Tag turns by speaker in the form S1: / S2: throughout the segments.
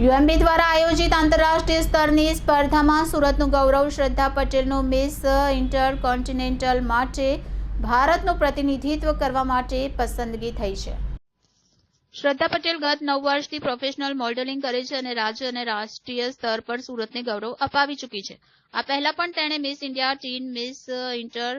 S1: UMB દ્વારા આયોજિત આંતરરાષ્ટ્રીય સ્તરની સ્પર્ધામાં સુરતનું ગૌરવ, શ્રદ્ધા પટેલનું મિસ ઇન્ટર કોન્ટિનેન્ટલ માટે ભારતનું પ્રતિનિધિત્વ કરવા માટે પસંદગી થઈ છે. શ્રદ્ધા પટેલ ગત નવ વર્ષથી પ્રોફેશનલ મોડેલિંગ કરે છે અને રાજ્ય અને રાષ્ટ્રીય સ્તર પર સુરતને ગૌરવ અપાવી ચૂકી છે. આ પહેલા પણ તેણે Miss India teen Miss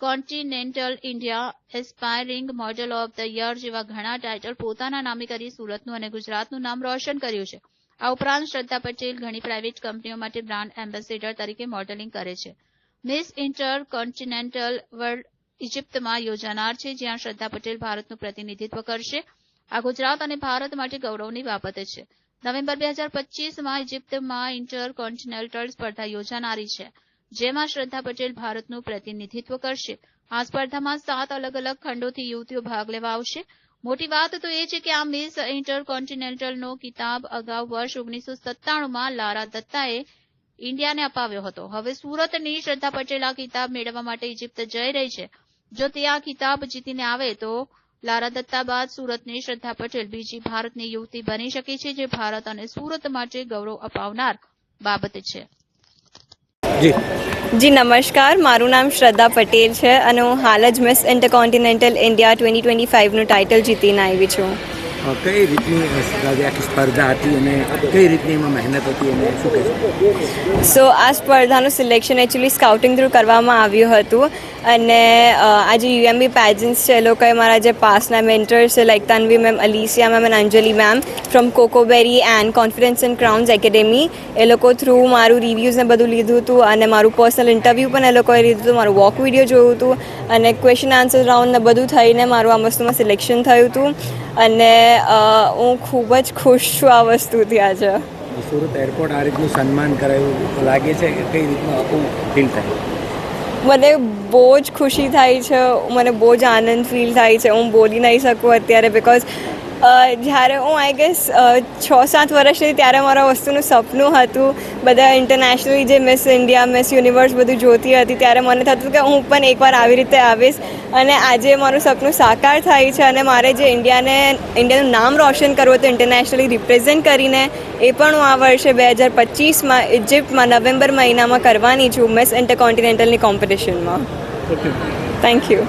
S1: intercontinental India aspiring model of the year જેવા ઘણા ટાઇટલ પોતાના નામે કરી સુરતનું અને ગુજરાતનું નામ રોશન કર્યું છે. આ ઉપરાંત શ્રદ્ધા પટેલ ઘણી પ્રાઇવેટ કંપનીઓ માટે બ્રાન્ડ એમ્બેસેડર તરીકે મોડેલિંગ કરે છે. મિસ ઇન્ટર કોન્ટિનેન્ટલ વર્લ્ડ ઇજિપ્તમાં યોજાનાર છે, જ્યાં શ્રદ્ધા પટેલ ભારતનું પ્રતિનિધિત્વ કરશે. આ ગુજરાત અને ભારત માટે ગૌરવની બાબત છે. નવેમ્બર બે હજાર પચીસમાં ઇજિપ્તમાં ઇન્ટર કોન્ટિનેન્ટલ સ્પર્ધા યોજાનારી છે. જેમાં શ્રદ્ધા પટેલ ભારતનું પ્રતિનિધિત્વ કરશે. આ સ્પર્ધામાં સાત અલગ અલગ ખંડોથી યુવતીઓ ભાગ લેવા આવશે. મોટી વાત તો એ છે કે આ મિસ ઇન્ટર કોન્ટિનેન્ટલનો કિતાબ અગાઉ વર્ષ ઓગણીસો સત્તાણુંમાં લારા દત્તાએ ઇન્ડિયાને અપાવ્યો હતો. હવે સુરતની શ્રદ્ધા પટેલ આ કિતાબ મેળવવા માટે ઇજિપ્ત જઈ રહી છે. જો તે આ કિતાબ જીતીને આવે તો લારા દત્તા બાદ સુરતની શ્રદ્ધા પટેલ બીજી ભારતની યુવતી બની શકે છે જે ભારત અને સુરત માટે ગૌરવ અપાવનાર બાબત છે.
S2: જી.
S3: જી, નમસ્કાર. મારું નામ શ્રદ્ધા પટેલ છે અને હું હાલ જ Miss intercontinental India twenty twenty ફાઇવનું title જીતીને આવી છું.
S2: કઈ રીતની આખી સ્પર્ધા હતી અને કઈ રીતની એમાં મહેનત હતી અને શું કહેશો
S3: સો, આ સ્પર્ધાનું સિલેક્શન એકચ્યુઅલી સ્કાઉટિંગ થ્રુ કરવામાં આવ્યું હતું. અને આ જે યુએમબી પેજન્ટ્સ છે, એ લોકોએ મારા જે પાસના મેન્ટર્સ છે like Tanvi ma'am Alicia ma'am અને Anjali ma'am from Cocoberry and Confidence and Crowns Academy એ લોકો થ્રુ મારું રિવ્યૂઝ ને બધું લીધું હતું અને મારું પર્સનલ ઇન્ટરવ્યૂ પણ એ લોકોએ લીધું હતું, મારું વોક વીડિયો જોયું હતું અને ક્વેશ્ચન આન્સર રાઉન્ડ ને બધું થઈને મારું આ વસ્તુમાં સિલેક્શન થયું હતું. અને હું ખૂબ જ ખુશ છું આ વસ્તુથી આજે.
S2: સુરત એરપોર્ટ આ રીતનું સન્માન કરાયું લાગે છે? કે કઈ રીતનું આપણું ફીલ થાય?
S3: મને બહુ જ ખુશી થાય છે મને બહુ જ આનંદ ફીલ થાય છે. હું બોલી નહીં શકું અત્યારે બિકોઝ જ્યારે હું આઈ ગેસ છ સાત વર્ષની ત્યારે મારા વસ્તુનું સપનું હતું બધા ઇન્ટરનેશનલી જે મિસ ઇન્ડિયા મિસ યુનિવર્સ બધું જોતી હતી ત્યારે મને થતું કે હું પણ એકવાર આવી રીતે આવીશ. અને આજે મારું સપનું સાકાર થાય છે અને મારે જે ઇન્ડિયાને ઇન્ડિયાનું નામ રોશન કરવું હતું ઇન્ટરનેશનલી રિપ્રેઝેન્ટ કરીને એ પણ હું આ વર્ષે બે હજાર પચીસમાં ઇજિપ્તમાં નવેમ્બર મહિનામાં કરવાની છું મિસ ઇન્ટરકોન્ટિનેન્ટલની કોમ્પિટિશનમાં થેન્ક યુ